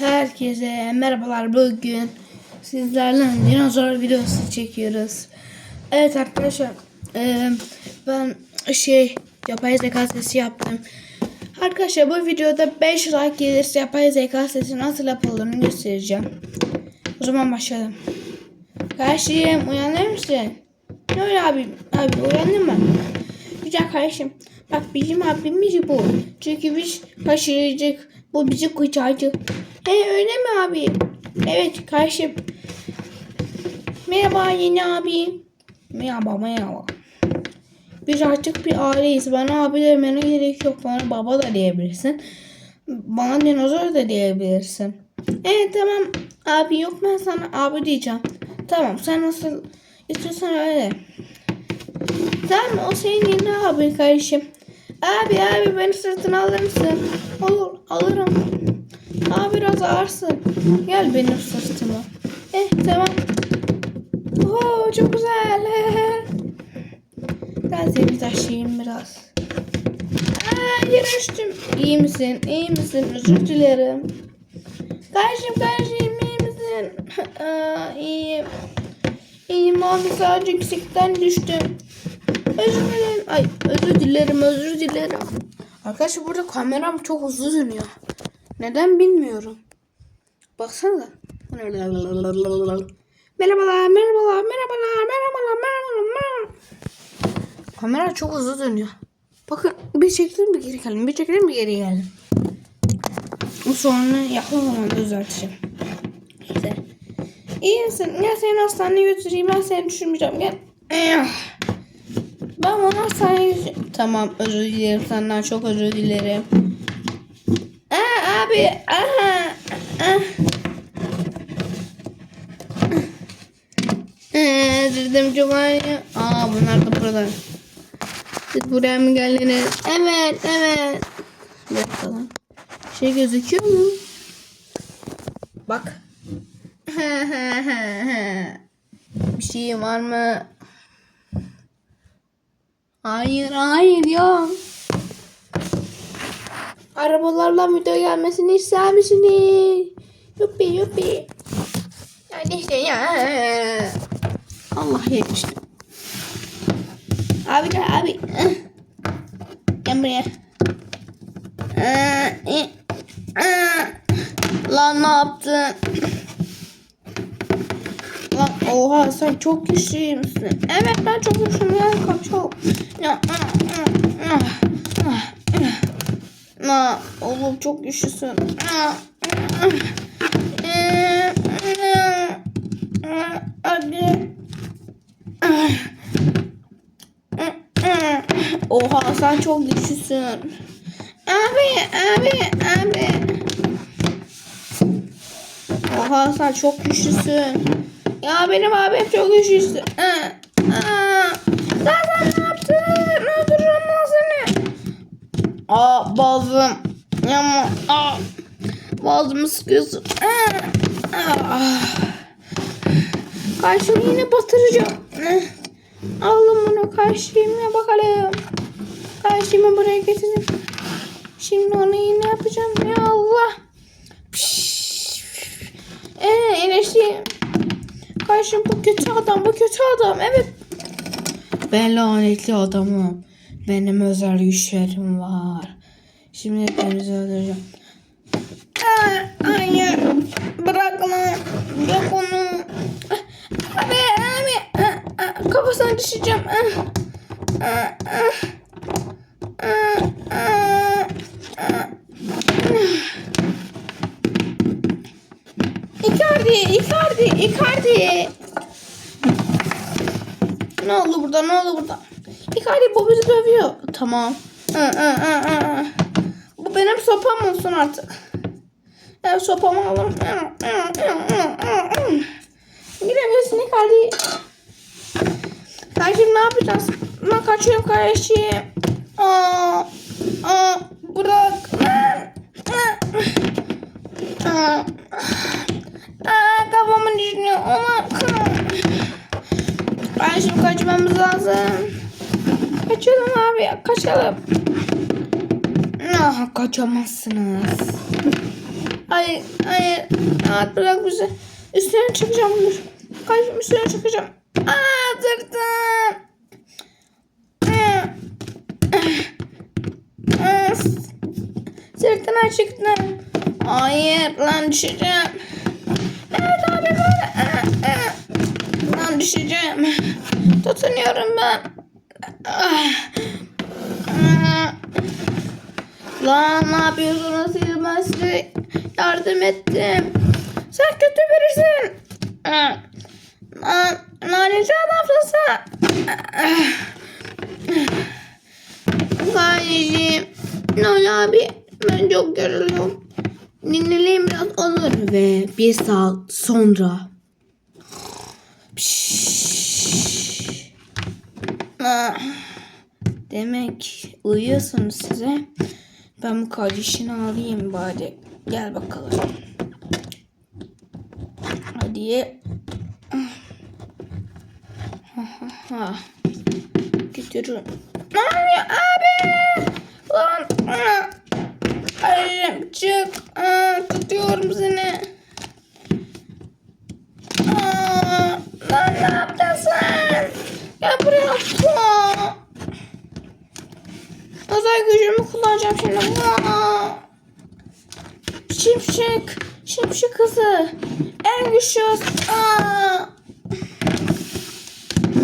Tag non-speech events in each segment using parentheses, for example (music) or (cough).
Herkese merhabalar bugün sizlerle dinozor videosu çekiyoruz. Evet arkadaşlar eee, ben şey yapay zeka sesi yaptım. Arkadaşlar bu videoda 5 like gelirse yapay zeka sesi nasıl yapıldığını göstereceğim. O zaman başlayalım. Kardeşim uyanır mısın? Ne öyle abi? Abi uyandın mı? Güzel kardeşim. Bak bizim abimiz bu. Çünkü biz kaçıracak. Bu bizi kurtaracak. He öyle mi abi? Evet kardeşim. Merhaba yeni abi. Merhaba merhaba. Biz artık bir aileyiz. Bana abi demene gerek yok. Bana baba da diyebilirsin. Bana dinozor da diyebilirsin. Evet tamam. Abi yok ben sana abi diyeceğim. Tamam sen nasıl istiyorsan öyle. Tamam o senin yeni abi kardeşim. Abi abi beni sırtına alır mısın? Olur alırım. Abi biraz ağırsın. Gel benim sırtıma. Eh tamam. Oo çok güzel. Ben seni taşıyayım biraz. Aa yere düştüm. İyi misin? İyi misin? Özür dilerim. Kardeşim kardeşim iyi misin? (laughs) Aa, iyiyim. İyiyim abi sadece yüksekten düştüm. Özür dilerim. Ay özür dilerim özür dilerim. Arkadaşlar burada kameram çok hızlı dönüyor. Neden bilmiyorum. Baksana. Merhabalar, merhabalar, merhabalar, merhabalar, merhabalar. Kamera çok hızlı dönüyor. Bakın bir çekelim bir geri gelin, bir çekelim bir geri gelin. Bu sorunu yakın zamanda düzelteceğim. İşte. İyi misin? Gel seni hastaneye götüreyim. Ben seni düşürmeyeceğim. Gel. Ben hastaneye götüreyim. Tamam özür dilerim senden çok özür dilerim. Aa, abi. Aha. Ah. Ee, dilerim çok. Aa bunlar da burada. Siz buraya mı geldiniz? Evet evet. Lan. Şey gözüküyor mu? Bak. (laughs) Bir şey var mı? Hayır hayır yok. Arabalarla video gelmesini ister misiniz? Yuppi yuppi. Yani işte ya. Allah yetiştim. Abi gel abi. Gel buraya. Lan ne yaptın? Lan oha sen çok güçlüymüşsün. Evet ben çok güçlüyüm. Yani çok. Na oğlum çok güçlüsün. Hadi. Oha sen çok güçlüsün. Abi abi abi. Oha sen çok güçlüsün. Ya benim abim çok güçlüsün. Aa, aa. Sen ne yaptın? Öldürürüm lan seni. Aa boğazım. Yama. Aa. Boğazımı sıkıyorsun. Karşımı yine batıracağım. Alın bunu karşıma bakalım. Karşıma buraya getirdim. Şimdi onu yine yapacağım. Ya Allah. Eee eleştireyim. Karşım bu kötü adam, bu kötü adam. Evet. Ben lanetli adamım. Benim özel güçlerim var. Şimdi hepinizi öldüreceğim. Hayır. Bırakma. Yok onu. Abi, abi. Kafasına düşeceğim. Icardi, Icardi, Icardi. Ne oldu burada? Ne oldu burada? Icardi bu bizi dövüyor. Tamam. Bu benim sopam olsun artık. Evet sopamı alırım. Girebilirsin Icardi. Kardeşim ne yapacağız? Ben kaçıyorum kardeşim. Aa, aa, bırak. Aa, aa, kafamı düşünüyor. Ona Kardeşim kaçmamız lazım. Kaçalım abi kaçalım. Ah, kaçamazsınız. Hayır, hayır. Rahat bırak bizi. Üstüne çıkacağım dur. Kardeşim üstüne çıkacağım. Aa sırtım. Aa. Aa, Sırtına çıktım. Hayır lan düşeceğim. Abi böyle. Aa, aa. Lan düşeceğim. Tutunuyorum ben. Ah. Lan ne yapıyorsunuz siz ben size yardım ettim. Sen kötü birisin. Ah. Lan lanetli adamsın. Kardeşim. Noy abi ben çok yoruluyorum. Dinleneyim biraz olur. Ve bir saat sonra Ah, Demek uyuyorsunuz size. Ben bu kardeşini alayım bari. Gel bakalım. Hadi. Ha, ha, ha. Götürün. Ne abi? Lan. Hayır çık. Aa, tutuyorum seni. Aa, lan ne yaptın sen? Gel buraya. Aa. Özel gücümü kullanacağım şimdi. Aa. Şimşek. Şimşek kızı. En güçlü. Aa.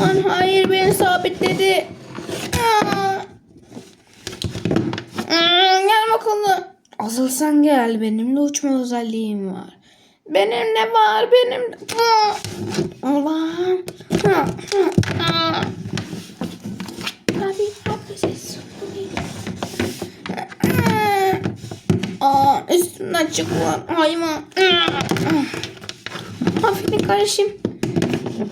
Lan hayır beni sabitledi. Aa. Aa, gel bakalım. Asılsan gel. Benim de uçma özelliğim var. Benim ne var? Benim. Allah'ım. Ha, ha. Abi abi ses. Aa, üstümden çık lan hayvan. Aferin kardeşim.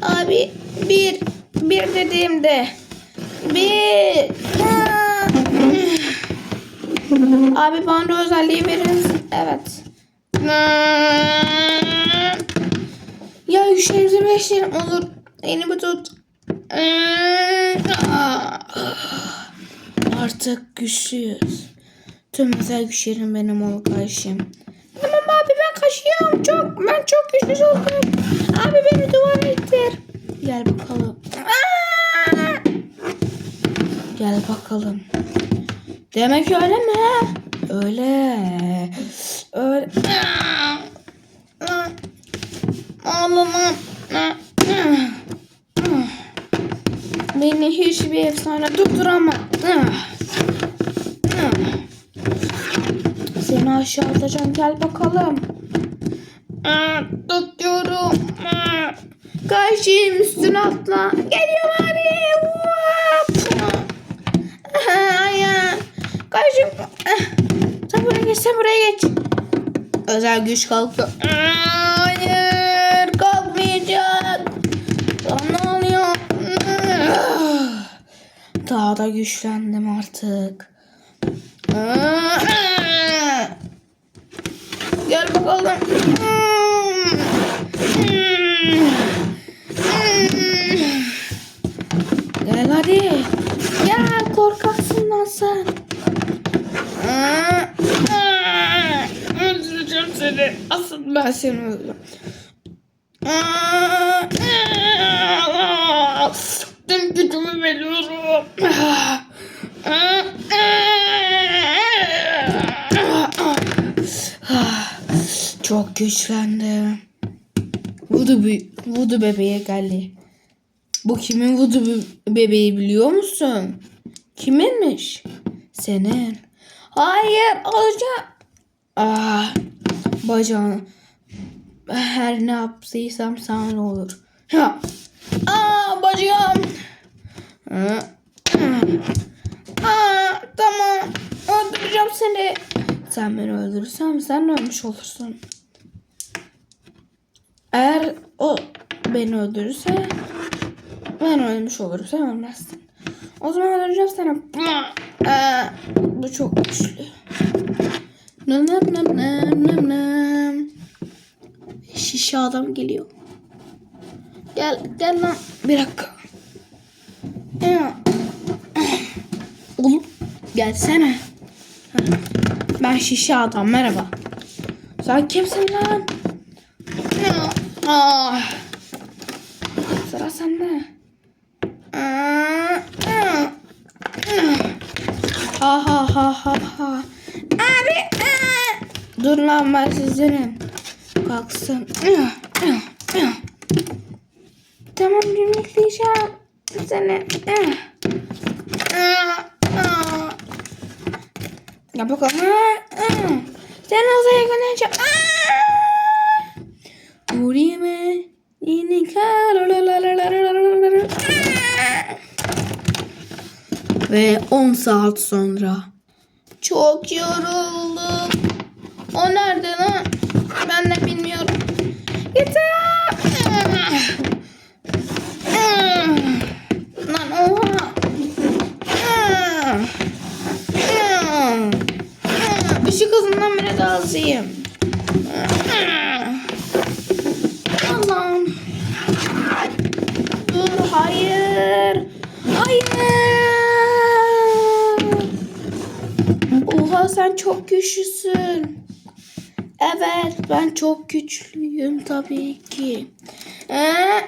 Abi bir bir dediğimde bir Aa. Abi bana özelliği verir misin? Evet. Ya güçlerimizi beşlerim olur. Elimi tut. Artık güçlüyüz. Tüm özel güçlerim benim ol kardeşim. Tamam abi ben kaçıyorum. Çok, ben çok güçlü oldum. Abi beni duvara ittir. Gel bakalım. Gel bakalım. Demek öyle mi? Öyle. Öyle. Ağlamam. Beni hiçbir efsane tutturamaz. Seni aşağı atacağım. Gel bakalım. Tutuyorum. Karşıyım üstüne atla. Geliyorum abi. Karşım. Sen buraya geç. Sen buraya geç. Özel güç kalktı. Hayır. Kalkmayacak. Ne oluyor? Daha da güçlendim artık. Gel bakalım. Gel hadi. Gel korkaksın lan sen. Öldüreceğim seni. Asıl ben seni öldüreceğim. Tüm gücümü veriyorum. Çok güçlendim. Vudu, be- Vudu bebeğe geldi. Bu kimin Vudu be- bebeği biliyor musun? Kiminmiş? Senin. Hayır alacağım. Ah, bacağını. Her ne yaptıysam sana olur. Ha. Aa bacağım. Aa, tamam. Öldüreceğim seni. Sen beni öldürürsen sen ölmüş olursun. Eğer o beni öldürürse ben ölmüş olurum. Sen ölmezsin. O zaman öldüreceğim seni. Aa, bu çok güçlü. Nam nam nam nam nam. Adam geliyor. Gel gel lan. Bir dakika. Oğlum gelsene. Ben şişe adam merhaba. Sen kimsin lan? Ah. Sıra sende. Ha ha ha ha ha. Abi. Dur lan ben sizin. Kalksın. Tamam yumrukleyeceğim seni. Yap bakalım. Sen yakalayacağım? Vurayım mı? Yine Ve 10 saat sonra. Çok yoruldum. O nerede lan? Ben de bilmiyorum. Yeter. Lan oha. Işık hızından bile daha hızlıyım. Allah'ım. Dur hayır. Hayır. Oha sen çok güçlüsün. Evet ben çok güçlüyüm tabii ki. Ee,